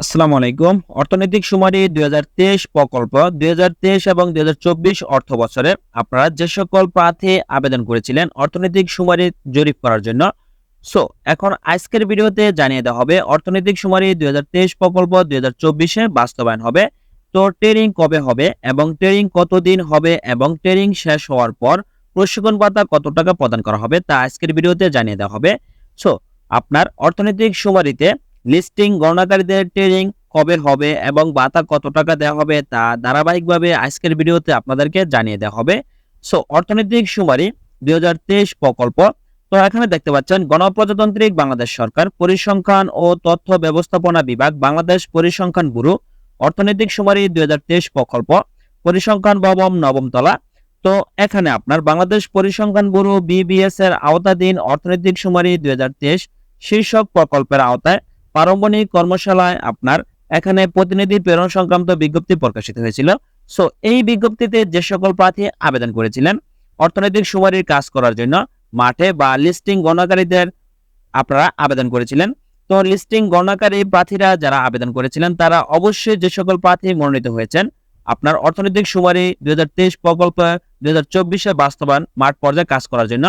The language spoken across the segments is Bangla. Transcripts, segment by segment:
আসসালামু আলাইকুম। অর্থনৈতিক সুমারি দুই হাজার তেইশ প্রকল্প, দুই এবং দুই অর্থ বছরে আপনারা যে সকল প্রার্থী আবেদন করেছিলেন অর্থনৈতিক সুমারি জরিপ করার জন্য। সো এখন আজকের ভিডিওতে জানিয়ে দেওয়া হবে অর্থনৈতিক সুমারি দুই প্রকল্প দুই চব্বিশে বাস্তবায়ন হবে। তো ট্রেনিং কবে হবে এবং ট্রেনিং কতদিন হবে এবং ট্রেনিং শেষ হওয়ার পর প্রশিক্ষণ ভাতা কত টাকা প্রদান করা হবে তা আজকের ভিডিওতে জানিয়ে দেওয়া হবে। সো আপনার অর্থনৈতিক সুমারিতে লিস্টিং গণনাকারীদের ট্রেনিং কবে হবে এবং ভাতা কত টাকা দেওয়া হবে তা ধারাবাহিকভাবে আজকের ভিডিওতে আপনাদেরকে জানিয়ে দেওয়া হবে। সো অর্থনৈতিক সুমারি, দুই হাজার তেইশ প্রকল্প। তো এখানে দেখতে পাচ্ছেন গণপ্রজাতান্ত্রিক বাংলাদেশ সরকার, পরিসংখ্যান ও তথ্য ব্যবস্থাপনা বিভাগ, বাংলাদেশ পরিসংখ্যান ব্যুরো, অর্থনৈতিক সুমারি, দুই হাজার তেইশ প্রকল্প, পরিসংখ্যান ভবন, নবমতলা। তো এখানে আপনার বাংলাদেশ পরিসংখ্যান ব্যুরো বিবিএস এর আওতাধীন অর্থনৈতিক সুমারি, দুই শীর্ষক প্রকল্পের আওতায়। পারম্পরিক কর্মশালায় আপনার এখানে প্রতিনিধি প্রেরণ সংক্রান্ত বিজ্ঞপ্তি প্রকাশিত হয়েছিল। সো এই বিজ্ঞপ্তিতে যে সকল প্রার্থী আবেদন করেছিলেন, অর্থনৈতিক সুমারির কাজ করার জন্য মাঠে বা লিস্টিং গণনাকারীদের আপনারা আবেদন করেছিলেন। তো লিস্টিং গণনাকারী প্রার্থীরা যারা আবেদন করেছিলেন, তারা অবশ্যই যে সকল প্রার্থী মনোনীত হয়েছেন, আপনার অর্থনৈতিক সুমারি দুই হাজার তেইশ প্রকল্প, দুই হাজার চব্বিশে বাস্তবায়ন মাঠ পর্যায়ে কাজ করার জন্য,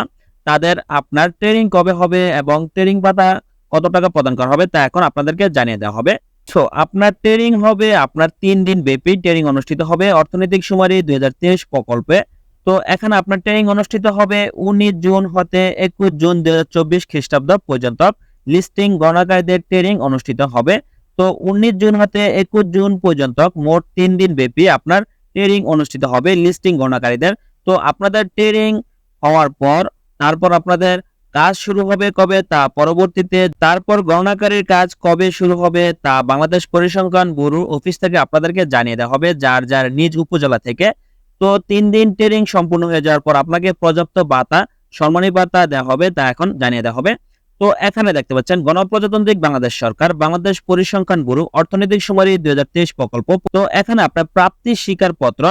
তাদের আপনার ট্রেনিং কবে হবে এবং ট্রেনিং পাতা কত টাকা প্রদান করা হবে তা এখন আপনাদেরকে জানিয়ে দেওয়া হবে। সো আপনার ট্রেনিং হবে, আপনার তিন দিন ব্যাপী ট্রেনিং অনুষ্ঠিত হবে। অর্থনৈতিক সুমারি দুই প্রকল্পে। তো, এখানে আপনার ট্রেনিং অনুষ্ঠিত হবে উনিশ জুন হতে একুশ জুন দুই হাজার চব্বিশ খ্রিস্টাব্দ পর্যন্ত। লিস্টিং গণনাকারীদের ট্রেনিং অনুষ্ঠিত হবে। তো, উনিশ জুন হতে একুশ জুন পর্যন্ত মোট তিন দিন ব্যাপী আপনার ট্রেনিং অনুষ্ঠিত হবে লিস্টিং গণনাকারীদের। তো, আপনাদের ট্রেনিং হওয়ার পর, তারপর আপনাদের কাজ শুরু হবে কবে তা পরবর্তীতে, তারপর গণনাকারীর কাজ কবে শুরু হবে তা বাংলাদেশ পরিসংখ্যান ব্যুরো অফিস থেকে আপনাদেরকে জানিয়ে দেওয়া হবে যার যার নিজ উপজেলা থেকে। তো তিন দিন ট্রেনিং সম্পূর্ণ হয়ে যাওয়ার পর আপনাকে পর্যাপ্ত বাতা সম্মানী বাতা দেওয়া হবে তা এখন জানিয়ে দেওয়া হবে। তো এখানে দেখতে পাচ্ছেন, গণপ্রজাতান্ত্রিক বাংলাদেশ সরকার, বাংলাদেশ পরিসংখ্যান ব্যুরো, অর্থনৈতিক সুমারি দুই হাজার তেইশ প্রকল্প। তো এখানে আপনার প্রাপ্তি স্বীকার পত্র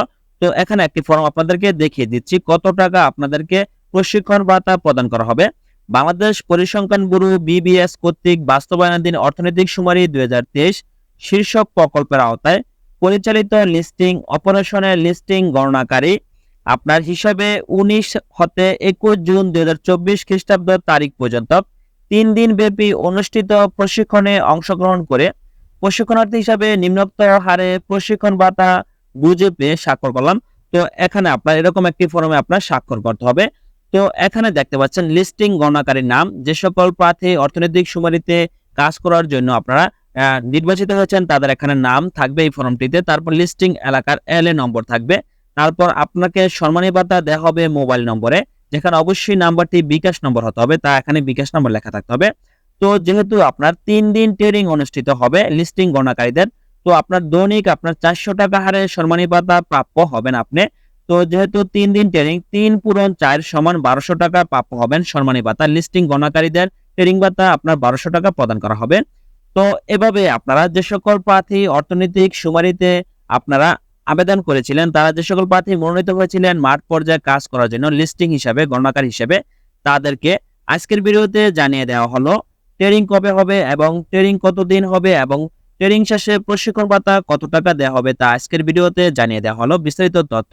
তো এখানে একটি ফর্ম আপনাদেরকে দেখিয়ে দিচ্ছি, কত টাকা আপনাদেরকে প্রশিক্ষণ ভাতা প্রদান করা হবে। বাংলাদেশ পরিসংখ্যান ব্যুরো বিবিএস কর্তৃক বাস্তবায়নাধীন অর্থনৈতিক সুমারি দুই শীর্ষক প্রকল্পের আওতায় পরিচালিত লিস্টিং অপারেশনের লিস্টিং গণনাকারী আপনার হিসাবে উনিশ হতে একুশ জুন দুই হাজার চব্বিশ খ্রিস্টাব্দ তারিখ পর্যন্ত তিন দিন ব্যাপী অনুষ্ঠিত প্রশিক্ষণে অংশগ্রহণ করে প্রশিক্ষণার্থী হিসাবে নিম্নোক্ত হারে প্রশিক্ষণ ভাতা বুঝে পেয়ে স্বাক্ষর করলাম। তো এখানে আপনার এরকম একটি ফর্মে আপনার স্বাক্ষর করতে হবে। তো এখানে দেখতে পাচ্ছেন লিস্টিং গণনাকারীর নাম, যে সকল প্রার্থী অর্থনৈতিক সুমারিতে কাজ করার জন্য আপনারা নির্বাচিত হয়েছেন, তাদের এখানে নাম থাকবে এই ফর্মটিতে, তারপর লিস্টিং এলাকার এল এ নম্বর থাকবে, তারপর আপনাকে সম্মানী ভাতা দেওয়া হবে মোবাইল নম্বরে, যেখানে অবশ্যই নাম্বারটি বিকাশ নম্বর হতে হবে, তা এখানে বিকাশ নম্বর লেখা থাকতে হবে। তো যেহেতু আপনার তিন দিন ট্রেনিং অনুষ্ঠিত হবে লিস্টিং গণনাকারীদের, তো আপনার দৈনিক আপনার চারশো টাকা হারে সম্মানী ভাতা প্রাপ্য হবেন আপনি তো যেহেতু তিন দিন ট্রেনিং তিন পূরণ চার সমান বারোশো টাকা প্রাপ্য হবেন সম্মানী ভাতা। লিস্টিং গণনাকারীদের ট্রেনিং ভাতা আপনার বারোশো টাকা প্রদান করা হবে। তো এভাবে আপনারা যে সকল প্রার্থী অর্থনৈতিক সুমারিতে আপনারা আবেদন করেছিলেন, তারা যে সকল প্রার্থী মনোনীত হয়েছিলেন, মাঠ পর্যায়ে কাজ করার জন্য লিস্টিং হিসাবে, গণনাকার হিসেবে তাদেরকে আজকের ভিডিওতে জানিয়ে দেওয়া হলো ট্রেনিং কবে হবে এবং ট্রেনিং কতদিন হবে এবং ট্রেনিং শেষে প্রশিক্ষণ ভাতা কত টাকা দেওয়া হবে তা আজকের ভিডিওতে জানিয়ে দেওয়া হলো। বিস্তারিত তথ্য